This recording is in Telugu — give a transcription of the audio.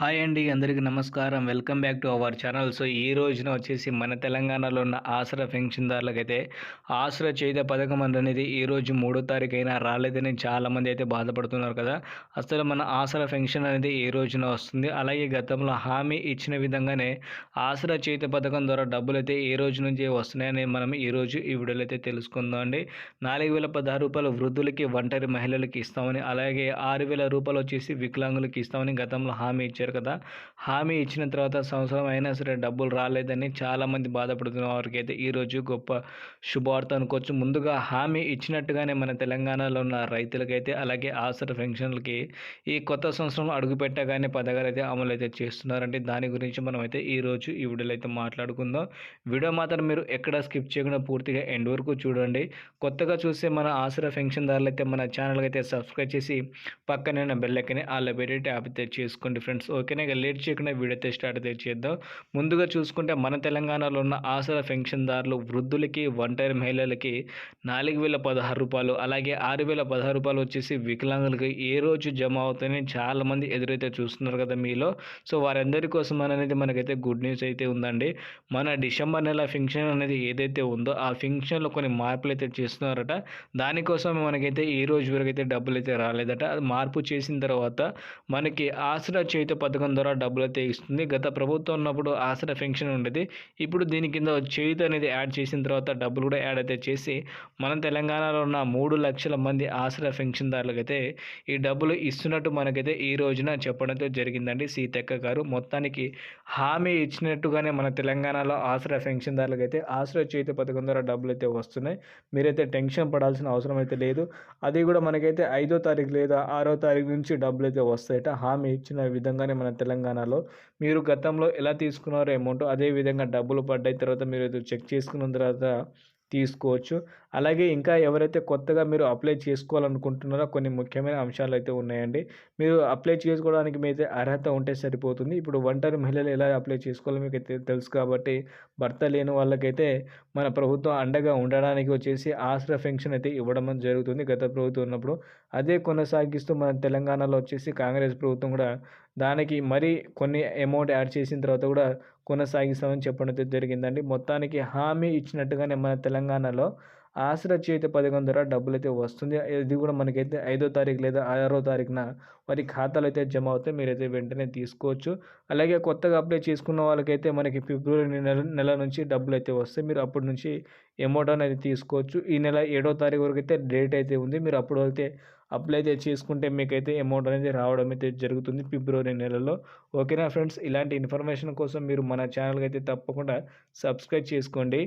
హాయ్ అండి అందరికీ నమస్కారం. Welcome back to our channel. So ఈ రోజున వచ్చేసి మన తెలంగాణలో ఉన్న ఆసరా పెన్షన్దారులకైతే ఆసరా చేత పథకం అనేది ఈ రోజు మూడో తారీఖు అయినా రాలేదని చాలామంది అయితే బాధపడుతున్నారు కదా. అసలు మన ఆసరా పెన్షన్ అనేది ఈ రోజున వస్తుంది. అలాగే గతంలో హామీ ఇచ్చిన విధంగానే ఆసరా చేత పథకం ద్వారా డబ్బులు అయితే ఈ రోజు నుంచి వస్తున్నాయని మనం ఈ రోజు ఈ వీడియోలో అయితే తెలుసుకుందాం అండి. నాలుగు వేల పదహారు రూపాయలు వృద్ధులకి ఒంటరి మహిళలకి ఇస్తామని అలాగే ఆరు వేల రూపాయలు వచ్చేసి వికలాంగులకి ఇస్తామని గతంలో హామీ ఇచ్చారు. కదా. హామీ ఇచ్చిన తర్వాత సంవత్సరం అయినా సరే డబ్బులు రాలేదని చాలామంది బాధపడుతున్న వారికి అయితే ఈరోజు గొప్ప శుభవార్త అనుకోవచ్చు. ముందుగా హామీ ఇచ్చినట్టుగానే మన తెలంగాణలో ఉన్న రైతులకైతే అలాగే ఆసర పెన్షన్లకి ఈ కొత్త సంవత్సరం అడుగుపెట్టగానే పథకాలు అయితే అమలు అయితే చేస్తున్నారంటే దాని గురించి మనం అయితే ఈరోజు ఈ వీడియోలో అయితే మాట్లాడుకుందాం. వీడియో మాత్రం మీరు ఎక్కడ స్కిప్ చేయకుండా పూర్తిగా ఎండ్ వరకు చూడండి. కొత్తగా చూస్తే మన ఆసరా పెన్షన్దారులు అయితే మన ఛానల్కి అయితే సబ్స్క్రైబ్ చేసి పక్కనే ఉన్న బెల్ ఐకన్ ఆల్ పెట్టి ట్యాప్ అయితే చేసుకోండి ఫ్రెండ్స్. ఓకేనా ఇక లేట్ చేయకుండా వీడియో అయితే స్టార్ట్ అయితే చేద్దాం. ముందుగా చూసుకుంటే మన తెలంగాణలో ఉన్న ఆసరా పెన్షన్దారులు వృద్ధులకి ఒంటరి మహిళలకి నాలుగు వేల పదహారు రూపాయలు అలాగే ఆరు వేల పదహారు రూపాయలు వచ్చేసి వికలాంగులకి ఏ రోజు జమ అవుతాయని చాలామంది ఎదురైతే చూస్తున్నారు కదా మీలో. సో వారందరి కోసం అనేది మనకైతే గుడ్ న్యూస్ అయితే ఉందండి. మన డిసెంబర్ నెల ఫంక్షన్ అనేది ఏదైతే ఉందో ఆ ఫంక్షన్లో కొన్ని మార్పులు అయితే చేస్తున్నారట. దానికోసం మనకైతే ఈ రోజు వరకు అయితే డబ్బులు అయితే రాలేదట. అది మార్పు చేసిన తర్వాత మనకి ఆసరా చేతి పథకం ద్వారా డబ్బులు అయితే ఇస్తుంది. గత ప్రభుత్వం ఉన్నప్పుడు ఆసరా పెన్షన్ ఉండేది. ఇప్పుడు దీని కింద చేతి అనేది యాడ్ చేసిన తర్వాత డబ్బులు కూడా యాడ్ అయితే చేసి మన తెలంగాణలో ఉన్న మూడు లక్షల మంది ఆసరా పెన్షన్దారులకైతే ఈ డబ్బులు ఇస్తున్నట్టు మనకైతే ఈ రోజున చెప్పడంతో జరిగిందండి. సీతక్క గారు మొత్తానికి హామీ ఇచ్చినట్టుగానే మన తెలంగాణలో ఆసరా పెన్షన్దారులకైతే ఆసరా చేతి పథకం ద్వారా డబ్బులు అయితే వస్తున్నాయి. మీరైతే టెన్షన్ పడాల్సిన అవసరం అయితే లేదు. అది కూడా మనకైతే ఐదో తారీఖు లేదా ఆరో తారీఖు నుంచి డబ్బులు అయితే వస్తాయట. హామీ ఇచ్చిన విధంగా విధంగానే మన తెలంగాణలో మీరు గతంలో ఎలా తీసుకున్నారో అమౌంట్ అదే విధంగా డబ్బులు పడ్డాయి తర్వాత మీరు చెక్ చేసుకున్న తర్వాత తీసుకోవచ్చు. అలాగే ఇంకా ఎవరైతే కొత్తగా మీరు అప్లై చేసుకోవాలనుకుంటున్నారో కొన్ని ముఖ్యమైన అంశాలు అయితే ఉన్నాయండి. మీరు అప్లై చేసుకోవడానికి మీరైతే అర్హత ఉంటే సరిపోతుంది. ఇప్పుడు ఒంటరి మహిళలు ఎలా అప్లై చేసుకోవాలో మీకు అయితే తెలుసు కాబట్టి భర్త లేని వాళ్ళకైతే మన ప్రభుత్వం అండగా ఉండడానికి వచ్చేసి ఆశ్రయ పెన్షన్ అయితే ఇవ్వడం జరుగుతుంది గత ప్రభుత్వం ఉన్నప్పుడు. అదే కొనసాగిస్తూ మన తెలంగాణలో వచ్చేసి కాంగ్రెస్ ప్రభుత్వం కూడా దానికి మరి కొన్ని అమౌంట్ యాడ్ చేసిన తర్వాత కూడా కొనసాగిస్తామని చెప్పడం జరిగిందండి. మొత్తానికి హామీ ఇచ్చినట్టుగానే మన తెలంగాణలో ఆసరా అయితే పథకం ద్వారా డబ్బులు అయితే వస్తుంది. ఇది కూడా మనకైతే ఐదో తారీఖు లేదా ఆరో తారీఖున వారి ఖాతాలు అయితే జమ అవుతాయి. మీరైతే వెంటనే తీసుకోవచ్చు. అలాగే కొత్తగా అప్లై చేసుకున్న వాళ్ళకైతే మనకి ఫిబ్రవరి నెల నెల నుంచి డబ్బులు అయితే వస్తాయి. మీరు అప్పటి నుంచి అమౌంట్ అనేది తీసుకోవచ్చు. ఈ నెల ఏడో తారీఖు వరకు అయితే డేట్ అయితే ఉంది. మీరు అప్పుడు అయితే అప్లై అయితే చేసుకుంటే మీకైతే అమౌంట్ అనేది రావడం అయితే జరుగుతుంది ఫిబ్రవరి నెలలో. ఓకేనా ఫ్రెండ్స్? ఇలాంటి ఇన్ఫర్మేషన్ కోసం మీరు మన ఛానల్కి అయితే తప్పకుండా సబ్స్క్రైబ్ చేసుకోండి.